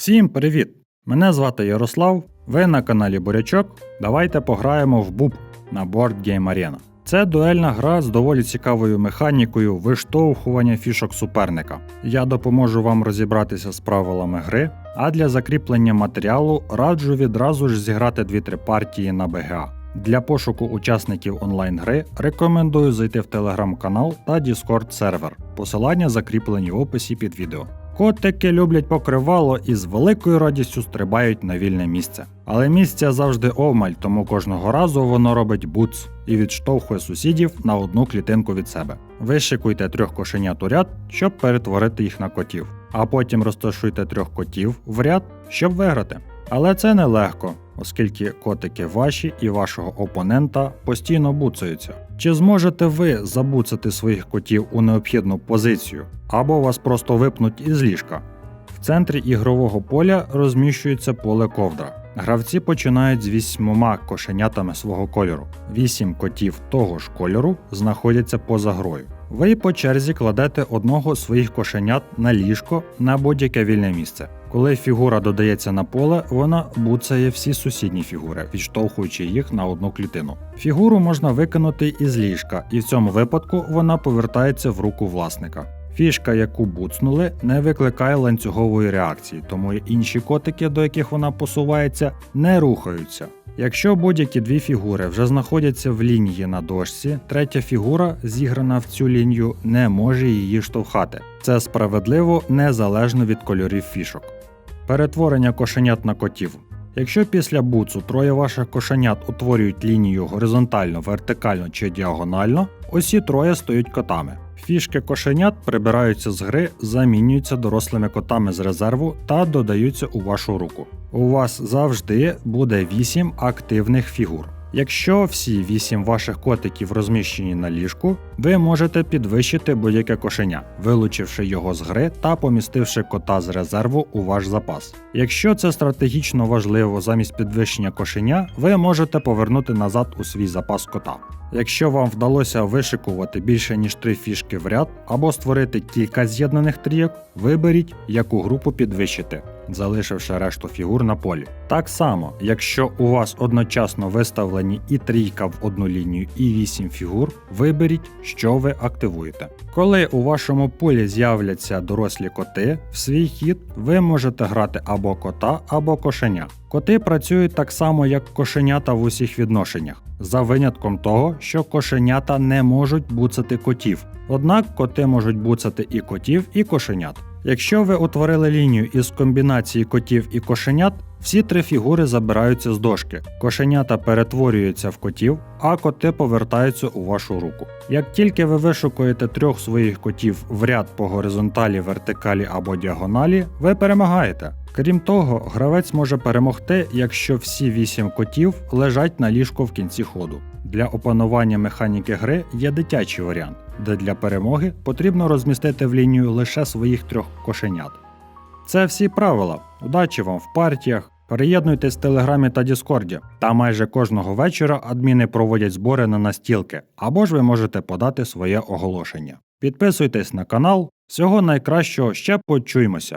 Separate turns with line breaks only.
Всім привіт! Мене звати Ярослав. Ви на каналі Бурячок. Давайте пограємо в БУБ на Board Game Arena. Це дуельна гра з доволі цікавою механікою виштовхування фішок суперника. Я допоможу вам розібратися з правилами гри, а для закріплення матеріалу раджу відразу ж зіграти 2-3 партії на БГА. Для пошуку учасників онлайн-гри рекомендую зайти в телеграм-канал та Discord сервер. Посилання закріплені в описі під відео. Котики люблять покривало і з великою радістю стрибають на вільне місце. Але місця завжди овмаль, тому кожного разу воно робить буц і відштовхує сусідів на одну клітинку від себе. Вишикуйте трьох кошенят у ряд, щоб перетворити їх на котів, а потім розташуйте трьох котів в ряд, щоб виграти. Але це нелегко, оскільки котики ваші і вашого опонента постійно буцаються. Чи зможете ви забуцати своїх котів у необхідну позицію, або вас просто випнуть із ліжка? В центрі ігрового поля розміщується поле ковдра. Гравці починають з вісьмома кошенятами свого кольору. Вісім котів того ж кольору знаходяться поза грою. Ви по черзі кладете одного своїх кошенят на ліжко на будь-яке вільне місце. Коли фігура додається на поле, вона буцає всі сусідні фігури, відштовхуючи їх на одну клітину. Фігуру можна викинути із ліжка, і в цьому випадку вона повертається в руку власника. Фішка, яку буцнули, не викликає ланцюгової реакції, тому інші котики, до яких вона посувається, не рухаються. Якщо будь-які дві фігури вже знаходяться в лінії на дошці, третя фігура, зіграна в цю лінію, не може її штовхати. Це справедливо незалежно від кольорів фішок. Перетворення кошенят на котів. Якщо після буцу троє ваших кошенят утворюють лінію горизонтально, вертикально чи діагонально, усі троє стають котами. Фішки кошенят прибираються з гри, замінюються дорослими котами з резерву та додаються у вашу руку. У вас завжди буде 8 активних фігур. Якщо всі 8 ваших котиків розміщені на ліжку, ви можете підвищити будь-яке кошеня, вилучивши його з гри та помістивши кота з резерву у ваш запас. Якщо це стратегічно важливо замість підвищення кошеня, ви можете повернути назад у свій запас кота. Якщо вам вдалося вишикувати більше ніж три фішки в ряд або створити кілька з'єднаних трійок, виберіть, яку групу підвищити, залишивши решту фігур на полі. Так само, якщо у вас одночасно виставлені і трійка в одну лінію, і вісім фігур, виберіть, що ви активуєте. Коли у вашому полі з'являться дорослі коти, в свій хід ви можете грати або кота, або кошеня. Коти працюють так само, як кошенята в усіх відношеннях, за винятком того, що кошенята не можуть буцати котів. Однак коти можуть буцати і котів, і кошенят. Якщо ви утворили лінію із комбінації котів і кошенят, всі три фігури забираються з дошки. Кошенята перетворюються в котів, а коти повертаються у вашу руку. Як тільки ви вишукуєте трьох своїх котів в ряд по горизонталі, вертикалі або діагоналі, ви перемагаєте. Крім того, гравець може перемогти, якщо всі вісім котів лежать на ліжку в кінці ходу. Для опанування механіки гри є дитячий варіант, де для перемоги потрібно розмістити в лінію лише своїх трьох кошенят. Це всі правила. Удачі вам в партіях. Переєднуйтесь в Телеграмі та Діскорді. Та майже кожного вечора адміни проводять збори на настілки, або ж ви можете подати своє оголошення. Підписуйтесь на канал. Всього найкращого ще почуємося.